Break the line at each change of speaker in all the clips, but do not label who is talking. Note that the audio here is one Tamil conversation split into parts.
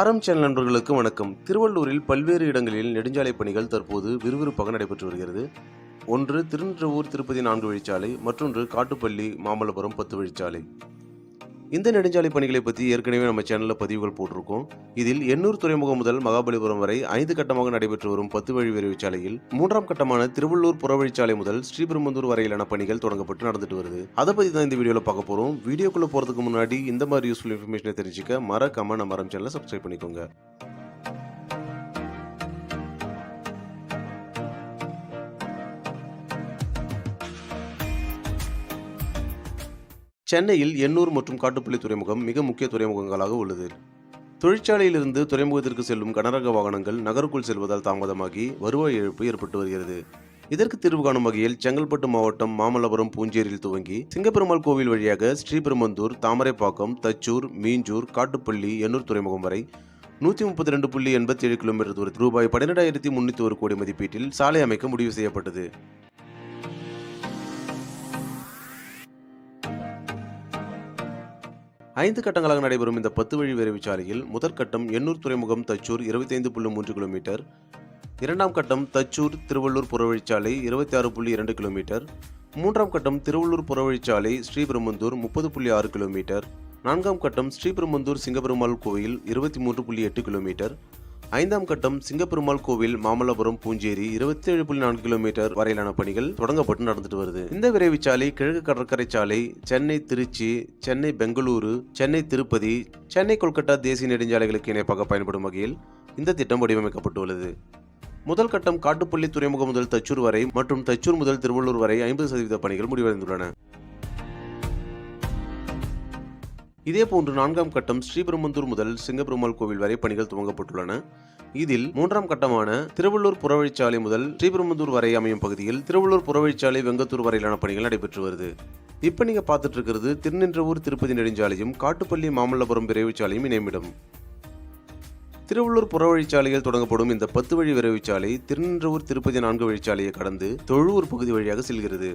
ஆரம் சேனல் நண்பர்களுக்கு வணக்கம். திருவள்ளூரில் பல்வேறு இடங்களில் நெடுஞ்சாலை பணிகள் தற்போது விறுவிறுப்பாக நடைபெற்று வருகிறது. ஒன்று திருநின்றவூர் திருப்பதி நான்கு வழிச்சாலை மற்றொன்று காட்டுப்பள்ளி மாமல்லபுரம் பத்து வழிச்சாலை. இந்த நெடுஞ்சாலை பணிகளை பற்றி ஏற்கனவே நம்ம சேனலில் பதிவுகள் போட்டிருக்கோம். இதில் எண்ணூர் துறைமுகம் முதல் மகாபலிபுரம் வரை ஐந்து கட்டமாக நடைபெற்று வரும் பத்து வழி விரைவுச்சாலையில் மூன்றாம் கட்டமான திருவள்ளூர் புறவழிச்சாலை முதல் ஸ்ரீபெரும்புதூர் வரையிலான பணிகள் தொடங்கப்பட்டு நடந்துட்டு வருது. அதை பற்றி தான் இந்த வீடியோவில் பார்க்க போகிறோம் வீடியோக்குள்ளே போகிறதுக்கு முன்னாடி இந்த மாதிரி யூஸ்ஃபுல் இன்ஃபர்மேஷனை தெரிஞ்சுக்க மறக்காம நம்ம மரம் சேனலை சப்ஸ்கிரைப் பண்ணிக்கோங்க. சென்னையில் எண்ணூர் மற்றும் காட்டுப்பள்ளி துறைமுகம் மிக முக்கிய துறைமுகங்களாக உள்ளது. தொழிற்சாலையிலிருந்து துறைமுகத்திற்கு செல்லும் கனரக வாகனங்கள் நகருக்குள் செல்வதால் தாமதமாகி வருவாய் இழப்பு ஏற்பட்டு வருகிறது. இதற்கு தீர்வு காணும் வகையில் செங்கல்பட்டு மாவட்டம் மாமல்லபுரம் பூஞ்சேரியில் துவங்கி சிங்கப்பெருமாள் கோவில் வழியாக ஸ்ரீபெருமந்தூர் தாமரைப்பாக்கம் தச்சூர் மீஞ்சூர் காட்டுப்பள்ளி எண்ணூர் துறைமுகம் வரை நூற்றி முப்பத்தி ரெண்டு புள்ளி எண்பத்தி ஏழு கிலோமீட்டர் தூரத்தில் ரூபாய் பன்னிரெண்டாயிரத்தி முன்னூற்றி ஒரு கோடி மதிப்பீட்டில் சாலை அமைக்க முடிவு செய்யப்பட்டது. ஐந்து கட்டங்களாக நடைபெறும் இந்த பத்து வழி விரைவுச்சாலையில் முதல் கட்டம் எண்ணூர் துறைமுகம் தச்சூர் இருபத்தைந்து புள்ளி மூன்று கிலோமீட்டர் இரண்டாம் கட்டம் தச்சூர் திருவள்ளூர் புறவழிச்சாலை இருபத்தி ஆறு புள்ளி இரண்டு கிலோமீட்டர் மூன்றாம் கட்டம் திருவள்ளூர் புறவழிச்சாலை ஸ்ரீபெரும்புந்தூர் முப்பது புள்ளி ஆறு கிலோமீட்டர் நான்காம் கட்டம் ஸ்ரீபெரும்புந்தூர் சிங்கபெருமாள் கோவில் இருபத்தி மூன்று புள்ளி எட்டு கிலோமீட்டர் ஐந்தாம் கட்டம் சிங்கப்பெருமாள் கோவில் மாமல்லபுரம் பூஞ்சேரி இருபத்தி ஏழு புள்ளி நான்கு கிலோமீட்டர் வரையிலான பணிகள் தொடங்கப்பட்டு நடந்துட்டு வருது. இந்த விரைவுச்சாலை கிழக்கு கடற்கரை சாலை சென்னை திருச்சி சென்னை பெங்களூரு சென்னை திருப்பதி சென்னை கொல்கத்தா தேசிய நெடுஞ்சாலைகளுக்கு இணைப்பாக பயன்படும் வகையில் இந்த திட்டம் வடிவமைக்கப்பட்டுள்ளது. முதல் கட்டம் காட்டுப்பள்ளி துறைமுகம் முதல் தச்சூர் வரை மற்றும் தச்சூர் முதல் திருவள்ளூர் வரை ஐம்பது சதவீத பணிகள் முடிவடைந்துள்ளன. இதேபோன்று நான்காம் கட்டம் ஸ்ரீபெரும்பந்தூர் முதல் சிங்கப்பெருமாள் கோவில் வரை பணிகள் துவங்கப்பட்டுள்ளன. இதில் மூன்றாம் கட்டமான திருவள்ளூர் புறவழிச்சாலை முதல் ஸ்ரீபெரும்பந்தூர் வரை அமையும் பகுதியில் திருவள்ளூர் புறவழிச்சாலை வெங்கத்தூர் வரையிலான பணிகள் நடைபெற்று வருது. இப்போ நீங்கள் பார்த்துட்டு இருக்கிறது திருநின்றவூர் திருப்பதி நெடுஞ்சாலையும் காட்டுப்பள்ளி மாமல்லபுரம் விரைவுச்சாலையும் இணைமிடம் திருவள்ளூர் புறவழிச்சாலையில் தொடங்கப்படும் இந்த பத்து வழி விரைவுச்சாலை திருநின்றவூர் திருப்பதி நான்கு வழிச்சாலையை கடந்து தொழுவூர் பகுதி வழியாக செல்கிறது.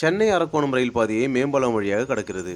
சென்னை அரக்கோணம் ரயில் பாதையை மேம்பாலம் வழியாக கடக்கிறது.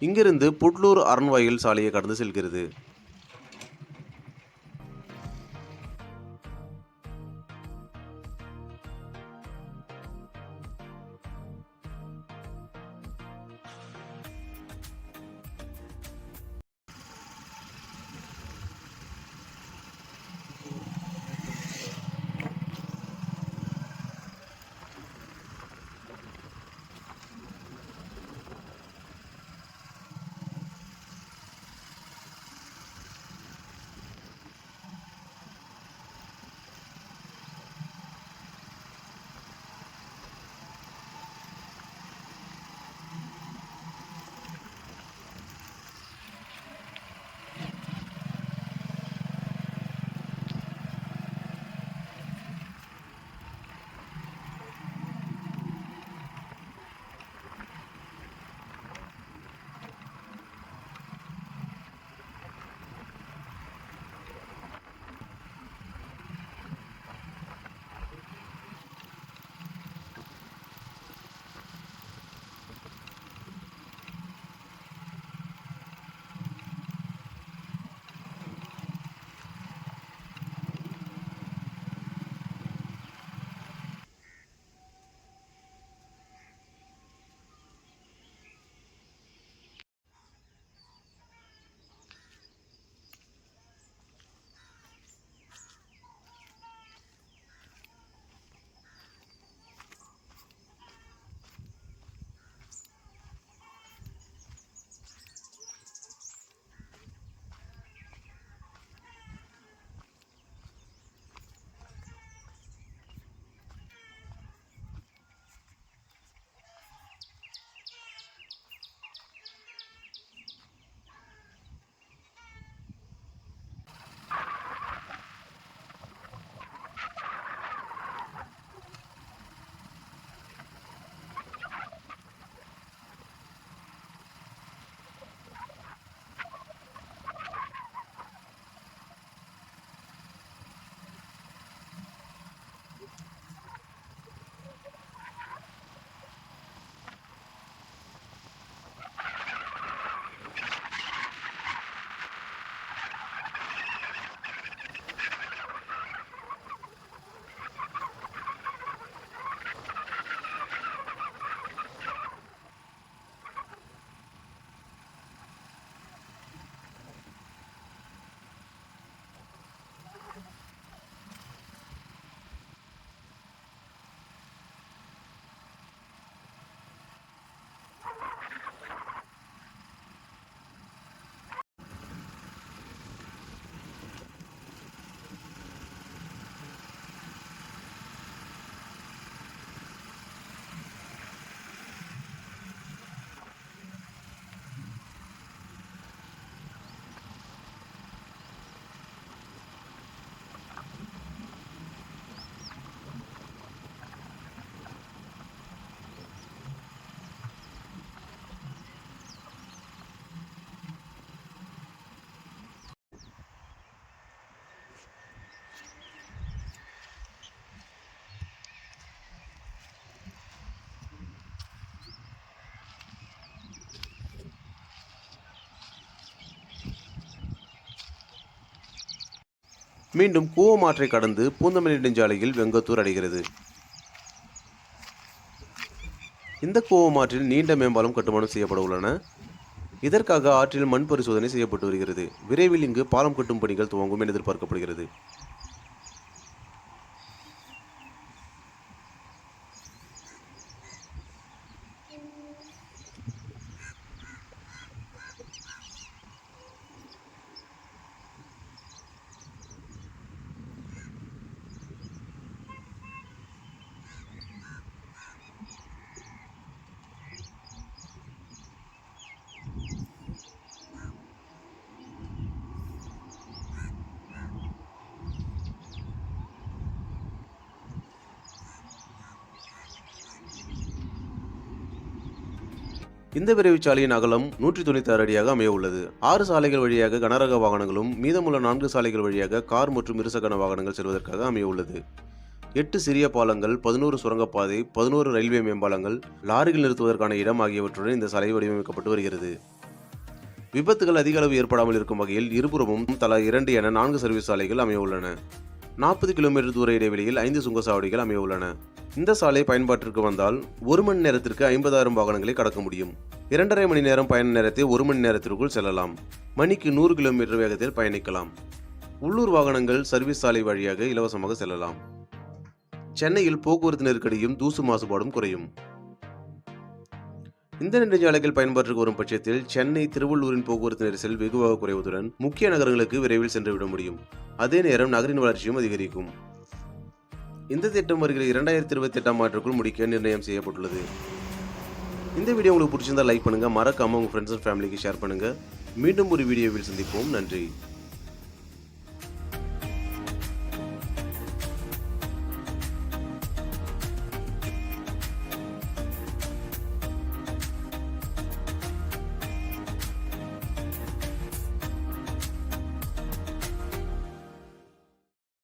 இங்கிருந்து புட்லூர் அரண்வாயில் சாலையை கடந்து செல்கிறது. மீண்டும் கூவமாற்றை கடந்து பூந்தமல்லி நெடுஞ்சாலையில் வெங்கத்தூர் அடைகிறது. இந்த கூவமாற்றில் நீண்ட மேம்பாலம் கட்டுமானம் செய்யப்பட உள்ளன. இதற்காக ஆற்றில் மண் பரிசோதனை செய்யப்பட்டு வருகிறது. விரைவில் இங்கு பாலம் கட்டும் பணிகள் துவங்கும் என எதிர்பார்க்கப்படுகிறது. இந்த விரைவுச்சாலையின் அகலம் நூற்றி தொண்ணூத்தி ஆறு அடியாக அமைய உள்ளது ஆறு சாலைகள் வழியாக கனரக வாகனங்களும் மீதமுள்ள நான்கு சாலைகள் வழியாக கார் மற்றும் இருசக்கர வாகனங்கள் செல்வதற்காக அமைய உள்ளது எட்டு சிறிய பாலங்கள் பதினோரு சுரங்கப்பாதை பதினோரு ரயில்வே மேம்பாலங்கள் லாரிகள் நிறுத்துவதற்கான இடம் ஆகியவற்றுடன் இந்த சாலை வடிவமைக்கப்பட்டு வருகிறது. விபத்துகள் அதிக அளவு ஏற்படாமல் இருக்கும் வகையில் இருபுறமும் தலா இரண்டு என நான்கு சர்வீஸ் சாலைகள் அமைய உள்ளன நாற்பது கிலோமீட்டர் தூர இடைவெளியில் ஐந்து சுங்கசாவடிகள் அமைய உள்ளன இந்த சாலை பயன்பாட்டிற்கு வந்தால் ஒரு மணி நேரத்திற்கு ஐம்பதாயிரம் வாகனங்களை கடக்க முடியும். இரண்டரை மணி நேரம் பயண நேரத்தை ஒரு மணி நேரத்திற்குள் செல்லலாம். மணிக்கு நூறு கிலோமீட்டர் வேகத்தில் பயணிக்கலாம். உள்ளூர் வாகனங்கள் சர்வீஸ் சாலை வழியாக இலவசமாக செல்லலாம். சென்னையில் போக்குவரத்து நெருக்கடியும் தூசு மாசுபாடும் குறையும். இந்த நெடுஞ்சாலைகள் பயன்பாட்டிற்கு வரும் பட்சத்தில் சென்னை திருவள்ளூரின் போக்குவரத்து நெரிசல் வெகுவாக குறைவதுடன் முக்கிய நகரங்களுக்கு விரைவில் சென்றுவிட முடியும். அதே நேரம் நகரின் வளர்ச்சியும் அதிகரிக்கும். இந்த திட்டம் வருகிற இரண்டாயிரத்தி இருபத்தி எட்டாம் ஆண்டுக்குள் முடிக்க நிர்ணயம் செய்யப்பட்டுள்ளது. இந்த வீடியோ உங்களுக்கு பிடிச்சிருந்தா லைக் பண்ணுங்க. மறக்காம உங்க ஃப்ரெண்ட்ஸ் அண்ட் ஃபேமிலிக்கு ஷேர் பண்ணுங்க. மீண்டும் ஒரு வீடியோவில் சந்திப்போம். நன்றி.